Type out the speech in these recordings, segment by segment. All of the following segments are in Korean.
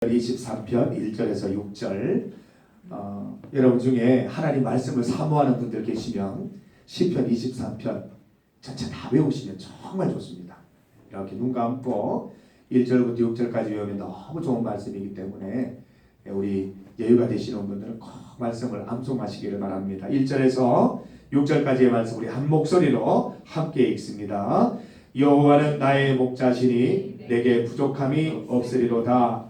23편 1절에서 6절 어, 여러분 중에 하나님 말씀을 사모하는 분들 계시면 시편 23편 전체 다 외우시면 정말 좋습니다. 이렇게 눈 감고 1절부터 6절까지 외우면 너무 좋은 말씀이기 때문에 우리 여유가 되시는 분들은 꼭 말씀을 암송하시기를 바랍니다. 1절에서 6절까지의 말씀 우리 한 목소리로 함께 읽습니다. 여호와는 나의 목자시니 내게 부족함이 없으리로다.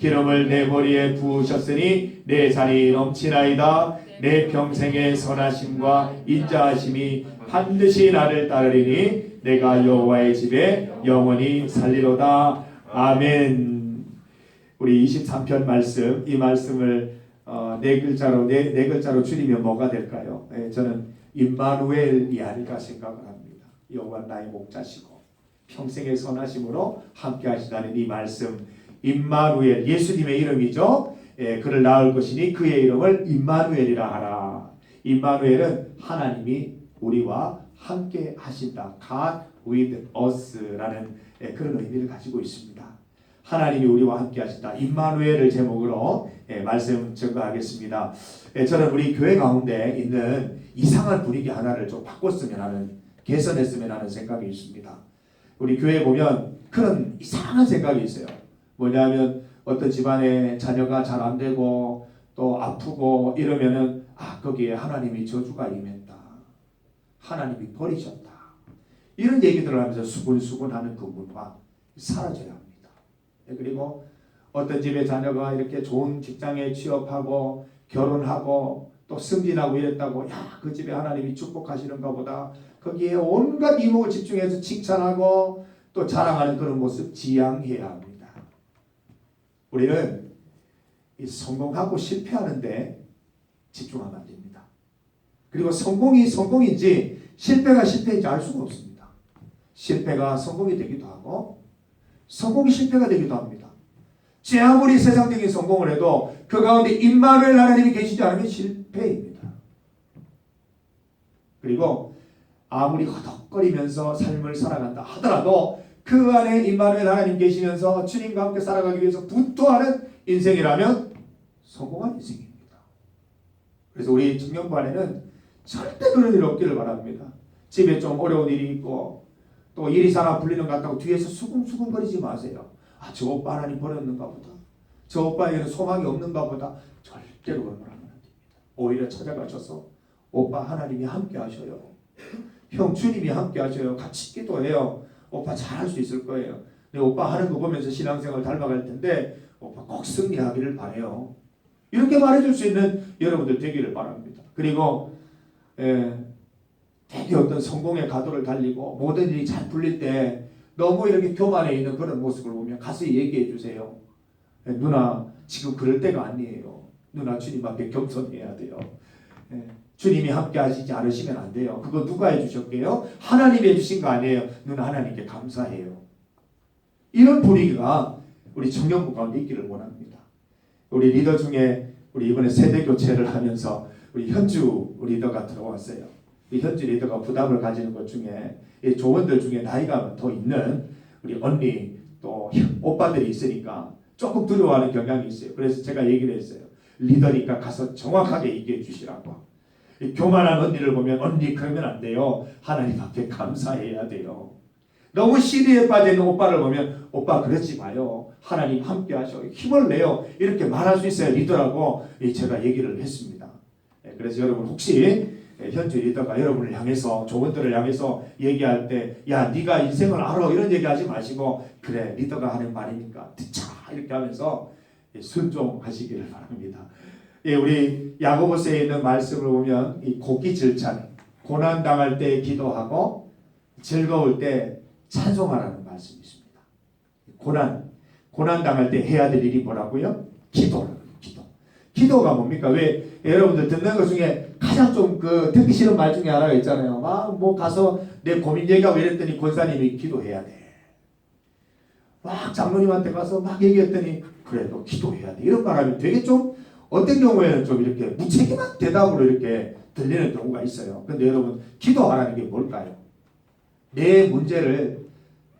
기름을 내 머리에 부으셨으니 내 잔이 넘치나이다. 내 평생의 선하심과 인자하심이 반드시 나를 따르리니 내가 여호와의 집에 영원히 살리로다. 아멘. 우리 23편 말씀 이 말씀을 어, 네 글자로 네, 네 글자로 줄이면 뭐가 될까요? 예, 저는 임마누엘이 아닐까 생각을 합니다. 여호와 나의 목자시고 평생의 선하심으로 함께 하시다는 이 말씀 임마누엘 예수님의 이름이죠. 예, 그를 낳을 것이니 그의 이름을 임마누엘이라 하라. 임마누엘은 하나님이 우리와 함께 하신다. God with us라는 예, 그런 의미를 가지고 있습니다. 하나님이 우리와 함께 하신다. 임마누엘을 제목으로 예, 말씀 증거하겠습니다. 예, 저는 우리 교회 가운데 있는 이상한 분위기 하나를 좀 바꿨으면 하는 개선했으면 하는 생각이 있습니다. 우리 교회에 보면 그런 이상한 생각이 있어요. 뭐냐면 어떤 집안에 자녀가 잘 안 되고 또 아프고 이러면은 아 거기에 하나님이 저주가 임했다. 하나님이 버리셨다. 이런 얘기들을 하면서 수군수군하는 그 문화 사라져야 합니다. 예, 그리고 어떤 집의 자녀가 이렇게 좋은 직장에 취업하고 결혼하고 또 승진하고 이랬다고 야 그 집에 하나님이 축복하시는가 보다 거기에 온갖 이목을 집중해서 칭찬하고 또 자랑하는 그런 모습 지양해야 합니다. 우리는 이 성공하고 실패하는데 집중하면 안 됩니다. 그리고 성공이 성공인지 실패가 실패인지 알 수가 없습니다. 실패가 성공이 되기도 하고 성공이 실패가 되기도 합니다. 제 아무리 세상적인 성공을 해도 그 가운데 임마누엘 하나님이 계시지 않으면 실패입니다. 그리고 아무리 허덕거리면서 삶을 살아간다 하더라도 그 안에 임마누엘 하나님 계시면서 주님과 함께 살아가기 위해서 분투하는 인생이라면 성공한 인생입니다. 그래서 우리 청년부 안에는 절대 그런 일 없기를 바랍니다. 집에 좀 어려운 일이 있고 또 일이 사나 불리는 것 같다고 뒤에서 수근수근거리지 마세요. 아, 저 오빠 하나님 버렸는가 보다. 저 오빠에게는 소망이 없는가 보다. 절대로 그런 말 하면 안 됩니다. 오히려 찾아가셔서 오빠 하나님이 함께 하셔요. 형 주님이 함께 하셔요. 같이 기도해요. 오빠 잘할 수 있을 거예요. 내 오빠 하는 거 보면서 신앙생활 닮아갈 텐데 오빠 꼭 승리하기를 바래요. 이렇게 말해줄 수 있는 여러분들 되기를 바랍니다. 그리고 예, 되게 어떤 성공의 가도를 달리고 모든 일이 잘 풀릴 때 너무 이렇게 교만해 있는 그런 모습을 보면 가서 얘기해 주세요. 예, 누나 지금 그럴 때가 아니에요. 누나 주님 앞에 겸손해야 돼요. 예, 주님이 함께 하시지 않으시면 안 돼요. 그거 누가 해주셨게요? 하나님이 해주신 거 아니에요. 누나 하나님께 감사해요. 이런 분위기가 우리 청년부 가운데 있기를 원합니다. 우리 리더 중에 우리 이번에 세대 교체를 하면서 우리 현주 리더가 들어왔어요. 이 현주 리더가 부담을 가지는 것 중에 이 조원들 중에 나이가 더 있는 우리 언니 또 오빠들이 있으니까 조금 두려워하는 경향이 있어요. 그래서 제가 얘기를 했어요. 리더니까 가서 정확하게 얘기해 주시라고. 이 교만한 언니를 보면 언니 그러면 안 돼요. 하나님 앞에 감사해야 돼요. 너무 시리에 빠지는 오빠를 보면 오빠 그러지 마요. 하나님 함께 하셔. 힘을 내요. 이렇게 말할 수 있어야 리더라고 제가 얘기를 했습니다. 예, 그래서 여러분 혹시 현주 리더가 여러분을 향해서 조원들을 향해서 얘기할 때 야 네가 인생을 알아 이런 얘기하지 마시고 그래 리더가 하는 말이니까 듣자 이렇게 하면서 순종하시기를 바랍니다. 예, 우리 야고보서에 있는 말씀을 보면 이 고기 질찬 고난 당할 때 기도하고 즐거울 때 찬송하라는 말씀이 있습니다. 고난 고난 당할 때 해야 될 일이 뭐라고요? 기도라고요. 기도. 기도가 뭡니까? 왜 여러분들 듣는 것 중에 가장 좀 그 듣기 싫은 말 중에 하나가 있잖아요. 막뭐 가서 내 고민 얘기하고 이랬더니 권사님이 기도해야 돼. 막 장로님한테 가서 막 얘기했더니 그래 너 기도해야 돼. 이런 말 하면 되게 좀 어떤 경우에는 좀 이렇게 무책임한 대답으로 이렇게 들리는 경우가 있어요. 근데 여러분 기도하라는 게 뭘까요? 내 문제를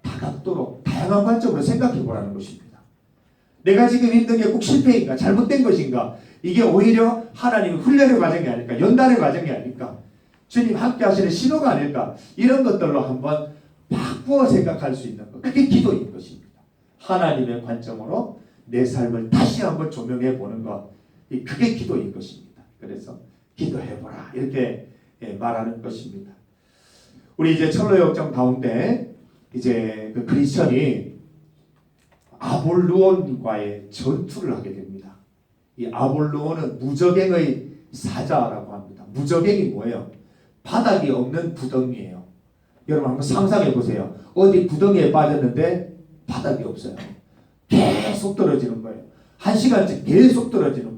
다각도로 다양한 관점으로 생각해 보라는 것입니다. 내가 지금 힘든 게 꼭 실패인가 잘못된 것인가 이게 오히려 하나님의 훈련의 과정이 아닐까 연단의 과정이 아닐까 주님 함께 하시는 신호가 아닐까 이런 것들로 한번 바꾸어 생각할 수 있는 것 그게 기도인 것입니다. 하나님의 관점으로 내 삶을 다시 한번 조명해 보는 것이 그게 기도인 것입니다. 그래서 기도해 보라 이렇게 예, 말하는 것입니다. 우리 이제 철로 역정 가운데 이제 그 크리스천이 아볼루온과의 전투를 하게 됩니다. 이 아볼루온은 무적행의 사자라고 합니다. 무적행이 뭐예요? 바닥이 없는 구덩이에요. 여러분 한번 상상해 보세요. 어디 구덩이에 빠졌는데 바닥이 없어요. 계속 떨어지는 거예요. 한 시간째 계속 떨어지는 거예요.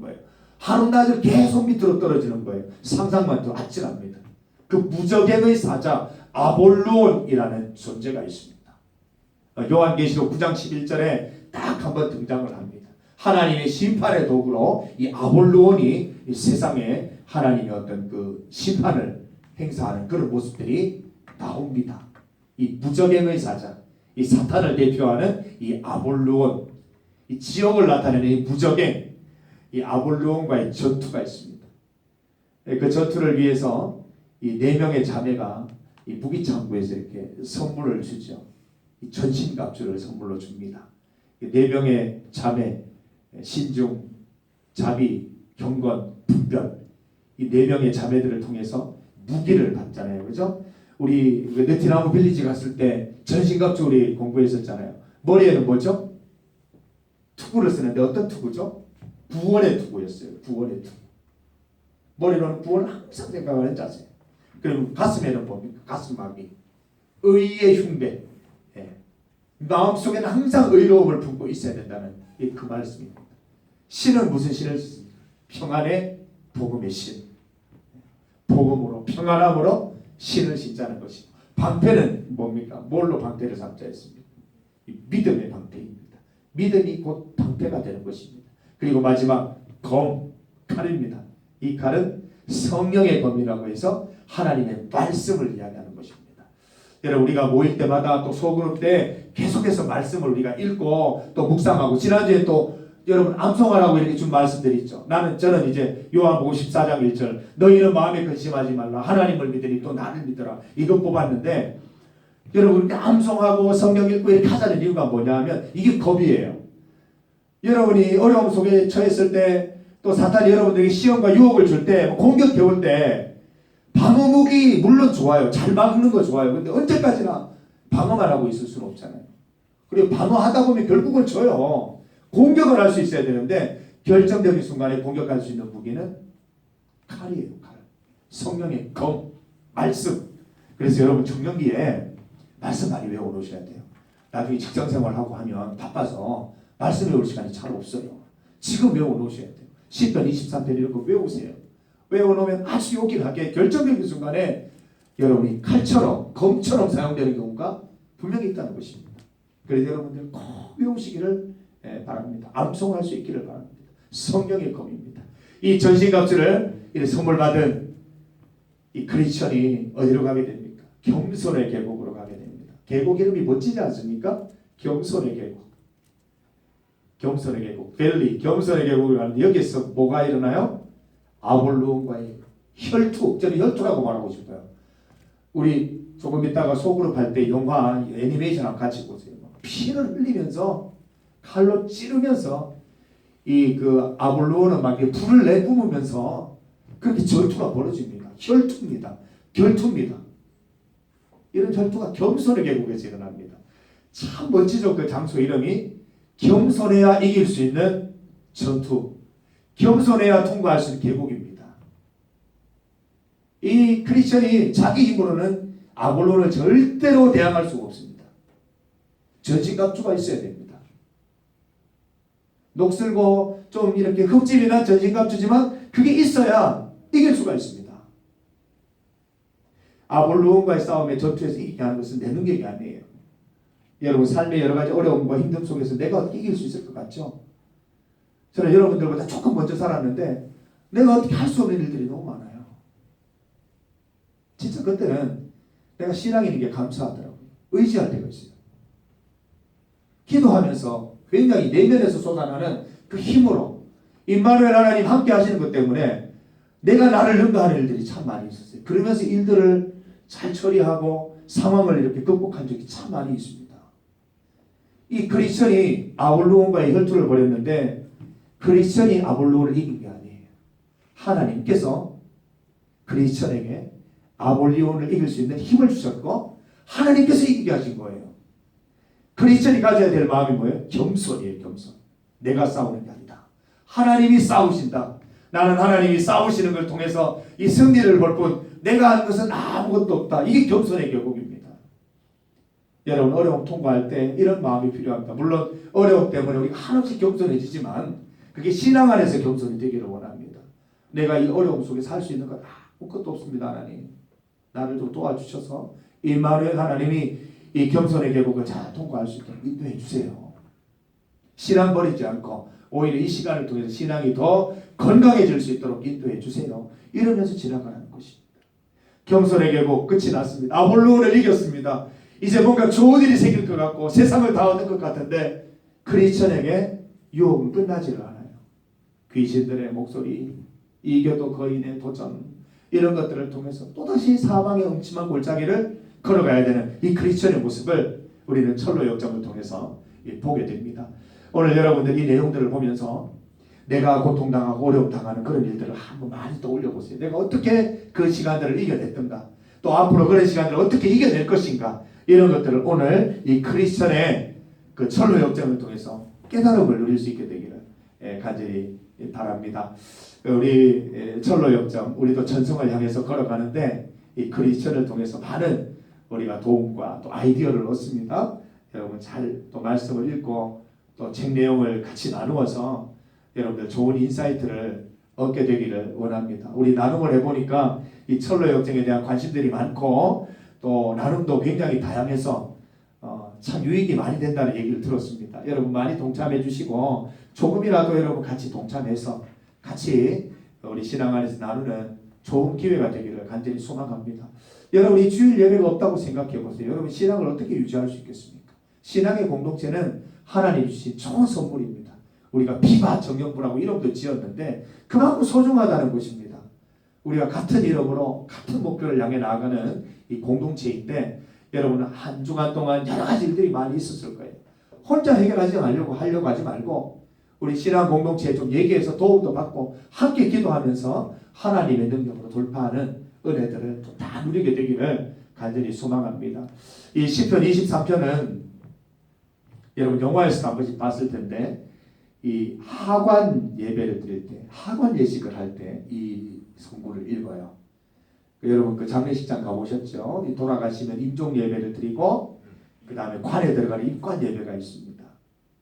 하루 낮을 계속 밑으로 떨어지는 거예요. 상상만 해도 아찔합니다. 그 무적행의 사자 아볼론이라는 존재가 있습니다. 어, 요한계시록 9장 11절에 딱 한번 등장을 합니다. 하나님의 심판의 도구로 이 아볼론이 이 세상에 하나님의 어떤 그 심판을 행사하는 그런 모습들이 나옵니다. 이 무적행의 사자, 이 사탄을 대표하는 이 아볼론, 이 지옥을 나타내는 이 무적행, 이 아볼론과의 전투가 있습니다. 예, 그 전투를 위해서 이 네 명의 자매가 이 무기 창고에서 이렇게 선물을 주죠. 이 전신 갑주를 선물로 줍니다. 이네 명의 자매, 신중, 자비, 경건, 분별 이 네 명의 자매들을 통해서 무기를 받잖아요, 그죠? 우리 그 네티나무 빌리지 갔을 때 전신갑주 우리 공부했었잖아요. 머리에는 뭐죠? 투구를 쓰는데 어떤 투구죠? 구원의 투구였어요. 구원의 투구. 머리로는 구원을 항상 생각하는 자세. 그리고 가슴에는 뭡니까? 가슴마비. 의의 흉배. 예. 마음속에는 항상 의로움을 품고 있어야 된다는 이그 말씀입니다. 신은 무슨 신을 쓰습니까? 평안의 복음의 신. 복음으로 평안함으로 신을 신자는 것이고 방패는 뭡니까? 뭘로 방패를 삼자 했습니까? 이 믿음의 방패입니다. 믿음이 곧 방패가 되는 것입니다. 그리고 마지막 검 칼입니다. 이 칼은 성령의 검이라고 해서 하나님의 말씀을 이야기하는 것입니다. 여러분 우리가 모일 때마다 또 소그룹 때 계속해서 말씀을 우리가 읽고 또 묵상하고 지난주에 또 여러분 암송하라고 이렇게 준 말씀들이 있죠. 나는 저는 이제 요한복음 14장 1절 너희는 마음에 근심하지 말라 하나님을 믿으니 또 나를 믿어라 이거 뽑았는데 여러분 암송하고 성경 읽고 이렇게 하자는 이유가 뭐냐면 이게 겁이에요. 여러분이 어려움 속에 처했을 때 또 사탄이 여러분들에게 시험과 유혹을 줄 때 공격해 올 때 방어 무기 물론 좋아요. 잘 막는 거 좋아요. 근데 언제까지나 방어만 하고 있을 수는 없잖아요. 그리고 방어하다 보면 결국은 져요. 공격을 할 수 있어야 되는데 결정적인 순간에 공격할 수 있는 무기는 칼이에요. 칼. 성령의 검, 말씀. 그래서 여러분 청년기에 말씀 많이 외워 놓으셔야 돼요. 나중에 직장 생활하고 하면 바빠서 말씀 외울 시간이 잘 없어요. 지금 외워 놓으셔야 돼요. 10편 23편 이런 거 외우세요. 외워놓으면 아주 요긴하게 결정적인 순간에 여러분이 칼처럼 검처럼 사용되는 경우가 분명히 있다는 것입니다. 그래서 여러분들 꼭 외우시기를 예, 바랍니다. 암송할 수 있기를 바랍니다. 성경의 검입니다. 이 전신갑주를 선물 받은 이 크리스천이 어디로 가게 됩니까? 겸손의 계곡으로 가게 됩니다. 계곡 이름이 멋지지 않습니까? 겸손의 계곡. 겸손의 계곡, 벨리, 겸손의 계곡을 가는데 여기서 뭐가 일어나요? 아볼론과의 혈투, 저는 혈투라고 말하고 싶어요. 우리 조금 있다가 소그룹 할때 영화 애니메이션하고 같이 보세요. 피를 흘리면서 칼로 찌르면서 이 그 아볼론은 막 불을 내뿜으면서 그렇게 전투가 벌어집니다. 혈투입니다. 결투입니다. 이런 전투가 겸손의 계곡에서 일어납니다. 참 멋지죠 그 장소 이름이 겸손해야 이길 수 있는 전투, 겸손해야 통과할 수 있는 계곡입니다. 이 크리스천이 자기 힘으로는 아볼론을 절대로 대항할 수가 없습니다. 전신갑주가 있어야 됩니다. 녹슬고 좀 이렇게 흠집이나 전신감 주지만 그게 있어야 이길 수가 있습니다. 아볼로온과의 싸움에 전투에서 이기게 하는 것은 내 능력이 아니에요. 여러분 삶의 여러 가지 어려움과 힘듦 속에서 내가 어떻게 이길 수 있을 것 같죠? 저는 여러분들보다 조금 먼저 살았는데 내가 어떻게 할 수 없는 일들이 너무 많아요. 진짜 그때는 내가 있는 게 감사하더라고요. 의지할 때가 있어요. 기도하면서 굉장히 내면에서 쏟아나는 그 힘으로 임마누엘 하나님 함께 하시는 것 때문에 내가 나를 능가하는 일들이 참 많이 있었어요. 그러면서 일들을 잘 처리하고 상황을 이렇게 극복한 적이 참 많이 있습니다. 이 크리스천이 아볼로온과의 혈투를 벌였는데 크리스천이 아볼로를 이긴 게 아니에요. 하나님께서 크리스천에게 아볼리온을 이길 수 있는 힘을 주셨고 하나님께서 이기게 하신 거예요. 크리스천이 가져야 될 마음이 뭐예요? 겸손이에요, 겸손. 내가 싸우는 게 아니다. 하나님이 싸우신다. 나는 하나님이 싸우시는 걸 통해서 이 승리를 볼 뿐 내가 하는 것은 아무것도 없다. 이게 겸손의 결국입니다. 여러분 어려움 통과할 때 이런 마음이 필요합니다. 물론 어려움 때문에 우리가 한없이 겸손해지지만 그게 신앙 안에서 겸손이 되기를 원합니다. 내가 이 어려움 속에 살 수 있는 것 아무것도 없습니다. 하나님. 나를 좀 도와주셔서 임마누엘 하나님이 이 겸손의 계곡을 잘 통과할 수 있도록 인도해 주세요. 신앙 버리지 않고 오히려 이 시간을 통해서 신앙이 더 건강해질 수 있도록 인도해 주세요. 이러면서 지나가는 것입니다. 겸손의 계곡 끝이 났습니다. 아볼로를 이겼습니다. 이제 뭔가 좋은 일이 생길 것 같고 세상을 다 얻을 것 같은데 크리스천에게 유혹은 끝나지를 않아요. 귀신들의 목소리, 이겨도 거인의 도전 이런 것들을 통해서 또다시 사망의 음침한 골짜기를 걸어가야 되는 이 크리스천의 모습을 우리는 철로 역정을 통해서 보게 됩니다. 오늘 여러분들 이 내용들을 보면서 내가 고통당하고 어려움 당하는 그런 일들을 한번 많이 떠올려 보세요. 내가 어떻게 그 시간들을 이겨냈던가, 또 앞으로 그런 시간들을 어떻게 이겨낼 것인가 이런 것들을 오늘 이 크리스천의 그 철로 역정을 통해서 깨달음을 누릴 수 있게 되기를 예, 간절히 바랍니다. 우리 예, 철로 역정, 우리도 전성을 향해서 걸어가는데 이 크리스천을 통해서 많은 우리가 도움과 또 아이디어를 얻습니다. 여러분 잘 또 말씀을 읽고 또 책 내용을 같이 나누어서 여러분들 좋은 인사이트를 얻게 되기를 원합니다. 우리 나눔을 해보니까 이 철로 역정에 대한 관심들이 많고 또 나눔도 굉장히 다양해서 어, 참 유익이 많이 된다는 얘기를 들었습니다. 여러분 많이 동참해 주시고 조금이라도 여러분 같이 동참해서 같이 우리 신앙 안에서 나누는 좋은 기회가 되기를 간절히 소망합니다. 여러분 이 주일 예배가 없다고 생각해 보세요. 여러분 신앙을 어떻게 유지할 수 있겠습니까? 신앙의 공동체는 하나님 주신 좋은 선물입니다. 우리가 비바 정령부라고 이름도 지었는데 그만큼 소중하다는 것입니다. 우리가 같은 이름으로 같은 목표를 향해 나아가는 이 공동체인데 여러분은 한 주간 동안 여러 가지 일들이 많이 있었을 거예요. 혼자 해결하지 말려고 하려고 하지 말고 우리 신앙 공동체에 좀 얘기해서 도움도 받고 함께 기도하면서 하나님의 능력으로 돌파하는 은혜들을 좀다 누리게 되기를 간절히 소망합니다. 이 시편 23편은 여러분 영화에서 한 번씩 봤을 텐데 이 하관 예배를 드릴 때 하관 예식을 할 때 이 성구를 읽어요. 그 여러분 그 장례식장 가보셨죠? 이 돌아가시면 임종 예배를 드리고 그 다음에 관에 들어가는 입관 예배가 있습니다.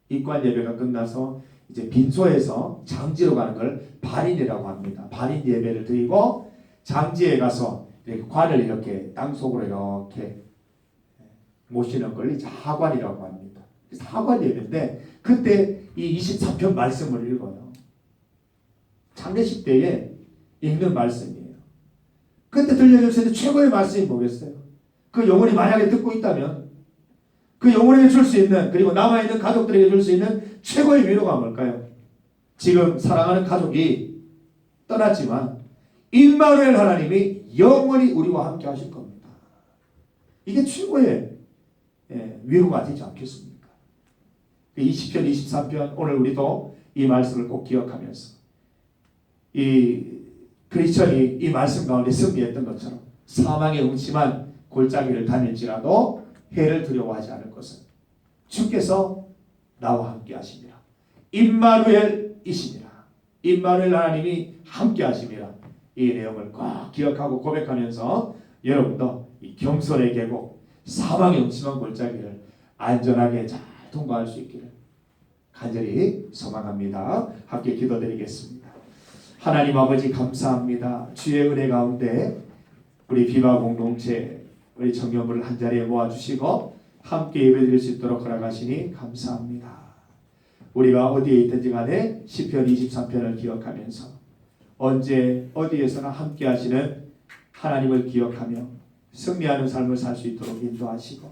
입관 예배가 끝나서 이제 빈소에서 장지로 가는 걸 발인이라고 합니다. 발인 예배를 드리고 장지에 가서 이렇게 관을 이렇게 땅 속으로 이렇게 모시는 걸 이제 하관이라고 합니다. 하관 예배인데 그때 이 24편 말씀을 읽어요. 장례식 때에 읽는 말씀이에요. 그때 들려줄 수 최고의 말씀이 뭐겠어요? 그 영혼이 만약에 듣고 있다면 그 영혼에게 줄 수 있는 그리고 남아있는 가족들에게 줄 수 있는 최고의 위로가 뭘까요? 지금 사랑하는 가족이 떠났지만 임마누엘 하나님이 영원히 우리와 함께 하실 겁니다. 이게 최고의 예, 위로가 되지 않겠습니까? 20편, 23편 오늘 우리도 이 말씀을 꼭 기억하면서 이 크리스천이 이 말씀 가운데 승리했던 것처럼 사망의 음침한 골짜기를 다닐지라도 해를 두려워하지 않을 것은 주께서 나와 함께 하시니라. 임마누엘이시니라. 임마누엘 하나님이 함께 하시니라. 이 내용을 꼭 기억하고 고백하면서 여러분도 이 경솔의 계곡, 사망의 음침한 골짜기를 안전하게 잘 통과할 수 있기를 간절히 소망합니다. 함께 기도드리겠습니다. 하나님 아버지 감사합니다. 주의 은혜 가운데 우리 비바 공동체 우리 청년부를 한 자리에 모아 주시고 함께 예배드릴 수 있도록 허락하시니 감사합니다. 우리가 어디에 있든지 간에 시편 23편을 기억하면서 언제 어디에서나 함께 하시는 하나님을 기억하며 승리하는 삶을 살 수 있도록 인도하시고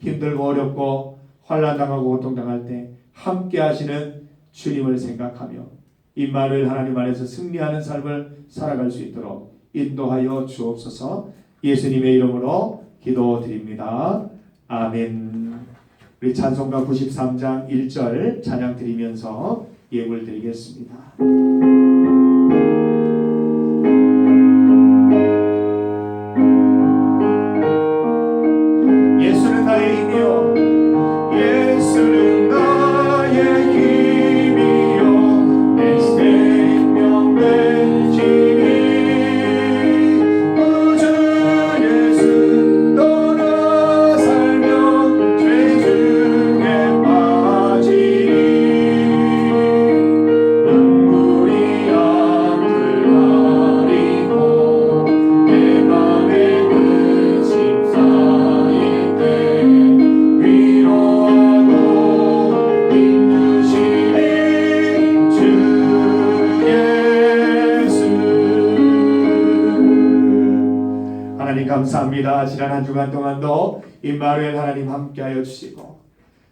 힘들고 어렵고 환난 당하고 고통 당할 때 함께 하시는 주님을 생각하며 임마누엘 하나님 안에서 승리하는 삶을 살아갈 수 있도록 인도하여 주옵소서 예수님의 이름으로 기도드립니다. 아멘. 우리 찬송가 93장 1절 찬양 드리면서 예물 드리겠습니다. 지난 한 주간 동안도 임마누엘 하나님 함께하여 주시고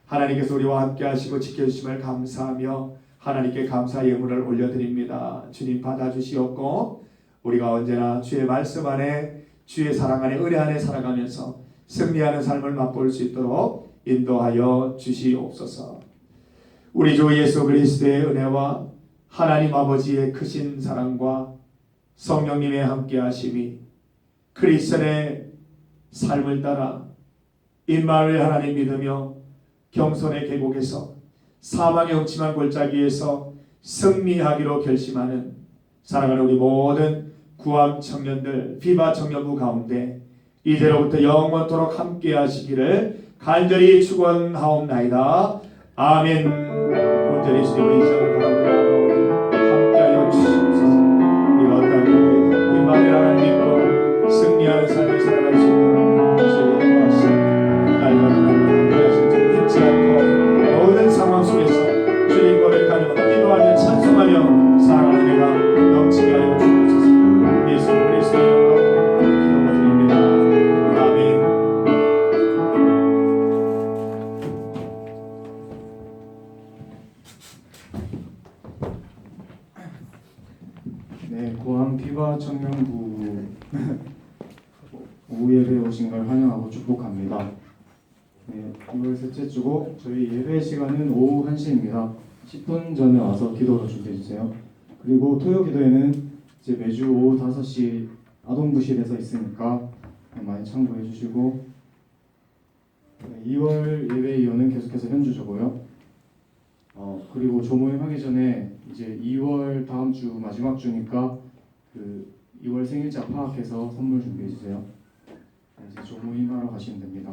하나님께서 우리와 함께하시고 지켜주심을 감사하며 하나님께 감사 예물을 올려드립니다 주님 받아주시옵고 우리가 언제나 주의 말씀 안에 주의 사랑 안에 은혜 안에 살아가면서 승리하는 삶을 맛볼 수 있도록 인도하여 주시옵소서. 우리 주 예수 그리스도의 은혜와 하나님 아버지의 크신 사랑과 성령님의 함께하심이 크리스천의 삶을 따라 임마누엘 하나님 믿으며 경선의 계곡에서 사망의 음침한 골짜기에서 승리하기로 결심하는 사랑하는 우리 모든 구함 청년들 비바 청년부 가운데 이제로부터 영원토록 함께 하시기를 간절히 축원하옵나이다. 아멘. 온전히 주님의 이름 네, 6월 셋째 주고 저희 예배 시간은 오후 1시입니다. 10분 전에 와서 기도로 준비해 주세요. 그리고 토요 기도회는 이제 매주 오후 5시 아동부실에서 있으니까 많이 참고해 주시고 네, 2월 예배 이후는 계속해서 현주적고요. 어 그리고 조모임 하기 전에 이제 2월 다음 주 마지막 주니까 그 2월 생일자 파악해서 선물 준비해 주세요. 네, 이제 조모임 하러 가시면 됩니다.